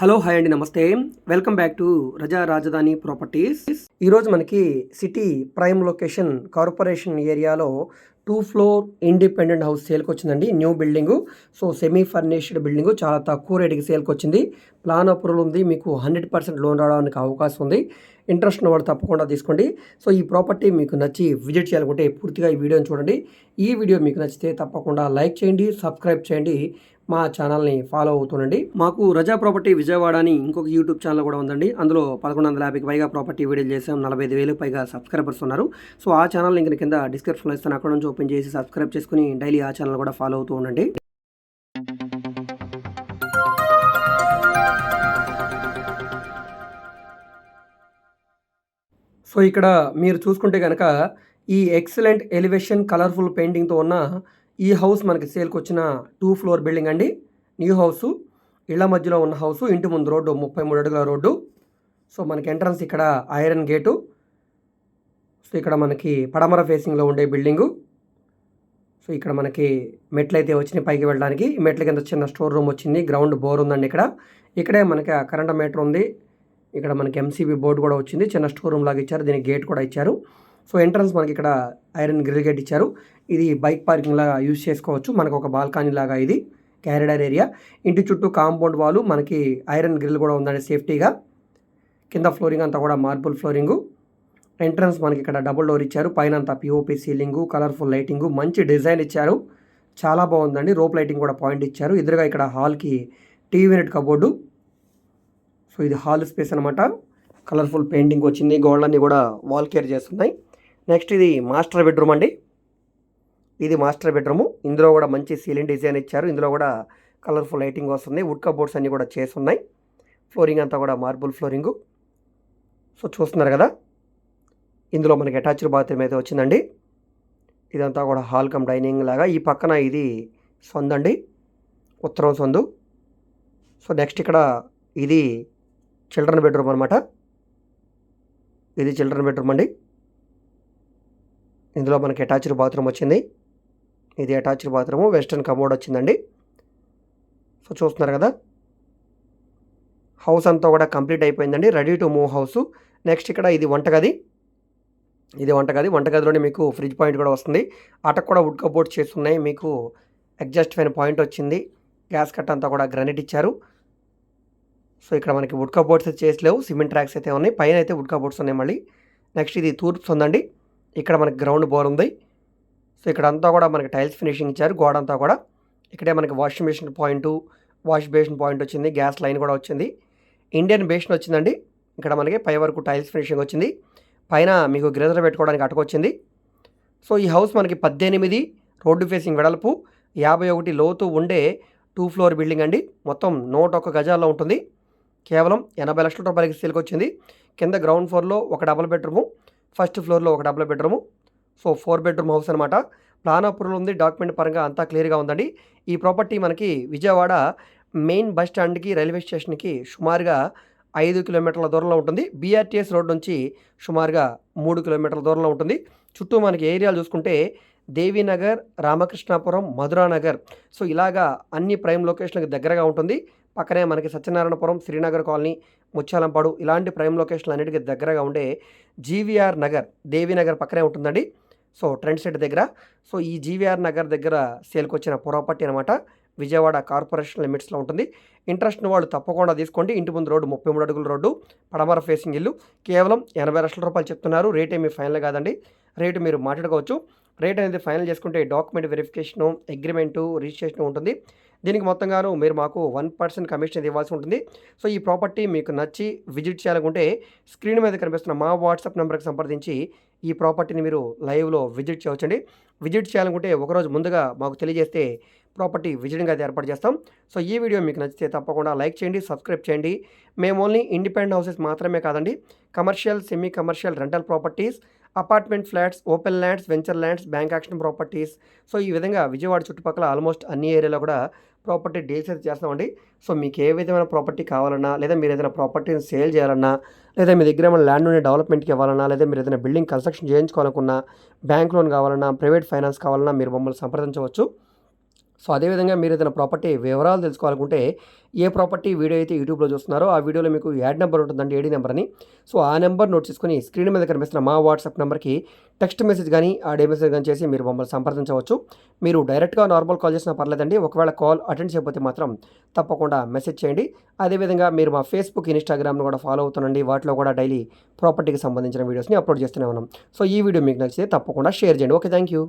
Hello hi అండి నమస్తే. Welcome back to రజా రాజధాని ప్రాపర్టీస్. ఈరోజు మనకి సిటీ ప్రైమ్ లొకేషన్ కార్పొరేషన్ ఏరియాలో టూ ఫ్లోర్ ఇండిపెండెంట్ హౌస్ సేల్కి వచ్చిందండి new building. So semi furnished building చాలా తక్కువ రేటుకి సేల్కి వచ్చింది ప్లాన్ అప్రూవల్ ఉంది మీకు హండ్రెడ్ పర్సెంట్ లోన్ రావడానికి అవకాశం ఉంది. ఇంట్రెస్ట్ ఉన్నవాడు తప్పకుండా తీసుకోండి. సో ఈ ప్రాపర్టీ మీకు నచ్చి విజిట్ చేయాలనుకుంటే పూర్తిగా ఈ వీడియోని చూడండి. ఈ వీడియో మీకు నచ్చితే తప్పకుండా లైక్ చేయండి సబ్స్క్రైబ్ చేయండి. మా ఛానల్ని ఫాలో అవుతుండండి మాకు రజా ప్రాపర్టీ విజయవాడ అని ఇంకొక యూట్యూబ్ ఛానల్ కూడా ఉందండి. అందులో పదకొండు వందల యాభైకి పైగా ప్రాపర్టీ వీడియోలు చేసాం. నలభై ఐదు వేలకు పైగా సబ్స్క్రైబర్స్ ఉన్నారు. సో ఆ ఛానల్ లింక్ కింద డిస్క్రిప్షన్లో ఇస్తాను. అక్కడ నుంచి ఓపెన్ చేసి సబ్స్క్రైబ్ చేసుకుని డైలీ ఆ ఛానల్ కూడా ఫాలో అవుతూ ఉండండి. సో ఇక్కడ మీరు చూసుకుంటే కనుక ఈ ఎక్సలెంట్ ఎలివేషన్ కలర్ఫుల్ పెయింటింగ్తో ఉన్న ఈ హౌస్ మనకి సేల్కి వచ్చిన టూ ఫ్లోర్ బిల్డింగ్ అండి. న్యూ హౌస్ ఇళ్ళ మధ్యలో ఉన్న హౌస్ ఇంటి ముందు రోడ్డు ముప్పై మూడు అడుగుల రోడ్డు. సో మనకి ఎంట్రన్స్ ఇక్కడ ఐరన్ గేటు సో ఇక్కడ మనకి పడమర ఫేసింగ్లో ఉండే బిల్డింగు సో ఇక్కడ మనకి మెట్లు అయితే వచ్చినాయి పైకి వెళ్ళడానికి. మెట్ల కింద చిన్న స్టోర్ రూమ్ వచ్చింది. గ్రౌండ్ బోర్ ఉందండి ఇక్కడ. ఇక్కడే మనకి కరెంట్ మీటర్ ఉంది. ఇక్కడ మనకి ఎంసీబీ బోర్డు కూడా వచ్చింది. చిన్న స్టోర్ రూమ్ లాగా ఇచ్చారు. దీనికి గేట్ కూడా ఇచ్చారు. సో ఎంట్రన్స్ మనకి ఇక్కడ ఐరన్ గ్రిల్ గేట్ ఇచ్చారు. ఇది బైక్ పార్కింగ్ లాగా యూజ్ చేసుకోవచ్చు. మనకు ఒక బాల్కనీ లాగా ఇది క్యారిడర్ ఏరియా. ఇంటి చుట్టూ కాంపౌండ్ వాల్ మనకి ఐరన్ గ్రిల్ కూడా ఉందండి సేఫ్టీగా. కింద ఫ్లోరింగ్ అంతా కూడా మార్బుల్ ఫ్లోరింగు. ఎంట్రన్స్ మనకి ఇక్కడ డబుల్ డోర్ ఇచ్చారు. పైన అంతా పిఓపి సీలింగు కలర్ఫుల్ లైటింగు మంచి డిజైన్ ఇచ్చారు. చాలా బాగుందండి. రోప్ లైటింగ్ కూడా పాయింట్ ఇచ్చారు. ఎదురుగా ఇక్కడ హాల్కి టీవీ యూనిట్ కబోర్డు. సో ఇది హాల్ స్పేస్ అనమాట కలర్ఫుల్ పెయింటింగ్ వచ్చింది. గోడలన్నీ కూడా వాల్ కేర్ చేస్తున్నాయి. నెక్స్ట్ ఇది మాస్టర్ బెడ్రూమ్ అండి. ఇది మాస్టర్ బెడ్రూము. ఇందులో కూడా మంచి సీలింగ్ డిజైన్ ఇచ్చారు. ఇందులో కూడా కలర్ఫుల్ లైటింగ్ వస్తుంది. వుడ్ కబోర్డ్స్ అన్నీ కూడా ఉన్నాయి ఫ్లోరింగ్ అంతా కూడా మార్బుల్ ఫ్లోరింగు. సో చూస్తున్నారు కదా? ఇందులో మనకి అటాచ్డ్ బాత్రూమ్ అయితే వచ్చిందండి. ఇదంతా కూడా హాల్ కమ్ డైనింగ్ లాగా. ఈ పక్కన ఇది సొందండి ఉత్తరం సొందు. సో నెక్స్ట్ ఇక్కడ ఇది చిల్డ్రన్ బెడ్రూమ్ అనమాట ఇది చిల్డ్రన్ బెడ్రూమ్ అండి. ఇందులో మనకి అటాచ్డ్ బాత్రూమ్ వచ్చింది. ఇది అటాచ్డ్ బాత్రూము. వెస్టర్న్ కమోడ్ వచ్చిందండి. సో చూస్తున్నారు కదా. హౌస్ అంతా కూడా కంప్లీట్ అయిపోయిందండి. Ready to move house. Next ఇక్కడ ఇది వంటగది. ఇది వంటగది. వంటగదిలోనే మీకు ఫ్రిడ్జ్ పాయింట్ కూడా వస్తుంది. అటకు కూడా వుడ్ కబోర్డ్స్ చేస్తున్నాయి. మీకు అడ్జస్ట్ అయిన పాయింట్ వచ్చింది. గ్యాస్ కట్ అంతా కూడా గ్రానైట్ ఇచ్చారు. సో ఇక్కడ మనకి వుడ్ కబోర్డ్స్ అయితే చేసలేవు సిమెంట్ ట్రాక్స్ అయితే ఉన్నాయి. పైన అయితే వుడ్ కబోర్డ్స్ ఉన్నాయి మళ్ళీ. నెక్స్ట్ ఇది తూర్పు ఉందండి. ఇక్కడ మనకి గ్రౌండ్ బోర్ ఉంది. సో ఇక్కడ అంతా కూడా మనకి టైల్స్ ఫినిషింగ్ ఇచ్చారు. గోడ అంతా కూడా ఇక్కడే మనకి washing machine point wash basin point వచ్చింది. గ్యాస్ లైన్ కూడా వచ్చింది. ఇండియన్ బేషన్ వచ్చిందండి. ఇక్కడ మనకి పై వరకు టైల్స్ ఫినిషింగ్ వచ్చింది. పైన మీకు గ్రేజర్ పెట్టుకోవడానికి అటకొచ్చింది సో ఈ హౌస్ మనకి పద్దెనిమిది రోడ్డు ఫేసింగ్ వెడల్పు యాభై ఒకటి లోతు ఉండే టూ ఫ్లోర్ బిల్డింగ్ అండి. మొత్తం నూట ఒక్క గజాల్లో ఉంటుంది. కేవలం ఎనభై లక్షల రూపాయలకి సేల్కి వచ్చింది. కింద గ్రౌండ్ ఫ్లోర్లో ఒక డబుల్ బెడ్రూము ఫస్ట్ ఫ్లోర్లో ఒక double bedroom so four bedroom house అనమాట ప్లాన్ అప్రూవల్ ఉంది డాక్యుమెంట్ పరంగా అంతా క్లియర్గా ఉందండి. ఈ ప్రాపర్టీ మనకి విజయవాడ మెయిన్ బస్ స్టాండ్కి రైల్వే స్టేషన్కి సుమారుగా ఐదు కిలోమీటర్ల దూరంలో ఉంటుంది. బీఆర్టీఎస్ రోడ్ నుంచి సుమారుగా మూడు కిలోమీటర్ల దూరంలో ఉంటుంది. చుట్టూ మనకి ఏరియాలు చూసుకుంటే దేవీనగర్ రామకృష్ణాపురం మధురానగర్ సో ఇలాగా అన్ని ప్రైమ్ లొకేషన్లకు దగ్గరగా ఉంటుంది. పక్కనే మనకి సత్యనారాయణపురం శ్రీనగర్ కాలనీ ముచ్చాలంపాడు ఇలాంటి ప్రైమ్ లొకేషన్లు అన్నిటికీ దగ్గరగా ఉండే జీవీఆర్ నగర్ దేవీనగర్ పక్కనే ఉంటుందండి. సో ట్రెండ్ సెట్ దగ్గర. సో ఈ జీవీఆర్ నగర్ దగ్గర సేల్కి వచ్చిన ప్రాపర్టీ అనమాట విజయవాడ కార్పొరేషన్ లిమిట్స్లో ఉంటుంది. ఇంట్రెస్ట్ వాళ్ళు తప్పకుండా తీసుకోండి. ఇంటి ముందు రోడ్డు ముప్పై మూడు అడుగుల రోడ్డు పడమర ఫేసింగ్ ఇల్లు. కేవలం ఎనభై లక్షల రూపాయలు చెప్తున్నారు. రేట్ ఏమీ ఫైనల్ కాదండి. రేటు మీరు మాట్లాడుకోవచ్చు. రేట్ అనేది ఫైనల్ చేసుకుంటే డాక్యుమెంట్ వెరిఫికేషను అగ్రిమెంటు రిజిస్ట్రేషన్ ఉంటుంది. దీనికి మొత్తంగాను మీరు మాకు వన్ పర్సెంట్ కమిషన్ ఇవ్వాల్సి ఉంటుంది. సో ఈ ప్రాపర్టీ మీకు నచ్చి విజిట్ చేయాలనుకుంటే స్క్రీన్ మీద కనిపిస్తున్న మా వాట్సాప్ నెంబర్కి సంప్రదించి ఈ ప్రాపర్టీని మీరు లైవ్లో విజిట్ చేయవచ్చండి. విజిట్ చేయాలనుకుంటే ఒకరోజు ముందుగా మాకు తెలియజేస్తే ప్రాపర్టీ విజిటింగ్ అయితే ఏర్పాటు చేస్తాం. సో ఈ వీడియో మీకు నచ్చితే తప్పకుండా లైక్ చేయండి సబ్స్క్రైబ్ చేయండి. మేము ఓన్లీ ఇండిపెండెంట్ హౌసెస్ మాత్రమే కాదండి. Commercial semi commercial rental properties apartment flats open lands venture lands bank auction properties. So ఈ విధంగా విజయవాడ చుట్టుపక్కల ఆల్మోస్ట్ అన్ని ఏరియాలో కూడా ప్రాపర్టీ డీల్స్ అయితే చేస్తామండి. సో మీకు ఏ విధమైన ప్రాపర్టీ కావాలన్నా లేదా మీరు ఏదైనా ప్రాపర్టీని సేల్ చేయాలన్నా లేదా మీ దగ్గర ఏమైనా ల్యాండ్ ఉండే డెవలప్మెంట్కి ఇవ్వాలన్నా లేదా మీరు ఏదైనా బిల్డింగ్ కన్స్ట్రక్షన్ చేయించుకోవాలనుకున్నా బ్యాంక్ లోన్ కావాలన్నా ప్రైవేట్ ఫైనాన్స్ కావాలన్నా మీరు మమ్మల్ని సంప్రదించవచ్చు. సో అదేవిధంగా మీరు ఏదైనా ప్రాపర్టీ వివరాలు తెలుసుకోవాలనుకుంటే ఏ ప్రాపర్టీ వీడియో అయితే యూట్యూబ్లో చూస్తున్నారో ఆ వీడియోలో మీకు యాడ్ నెంబర్ ఉంటుందండి ఏడీ నెంబర్ అని సో ఆ నెంబర్ నోట్ చేసుకుని స్క్రీన్ మీద కనిపిస్తున్న మా వాట్సాప్ నెంబర్కి టెక్స్ట్ మెసేజ్ కానీ ఆడియో మెసేజ్ కానీ చేసి మీరు మమ్మల్ని సంప్రదించవచ్చు. మీరు డైరెక్ట్గా నార్మల్ కాల్ చేసినా పర్లేదండి ఒకవేళ కాల్ అటెండ్ చేయకపోతే మాత్రం తప్పకుండా మెసేజ్ చేయండి. అదేవిధంగా మీరు మా ఫేస్బుక్ ఇన్స్టాగ్రామ్ను కూడా ఫాలో అవుతుండండి వాటిలో కూడా డైలీ ప్రాపర్టీకి సంబంధించిన వీడియోస్ని అప్లోడ్ చేస్తూనే ఉన్నాం. సో ఈ వీడియో మీకు నచ్చితే తప్పకుండా షేర్ చేయండి. Okay thank you.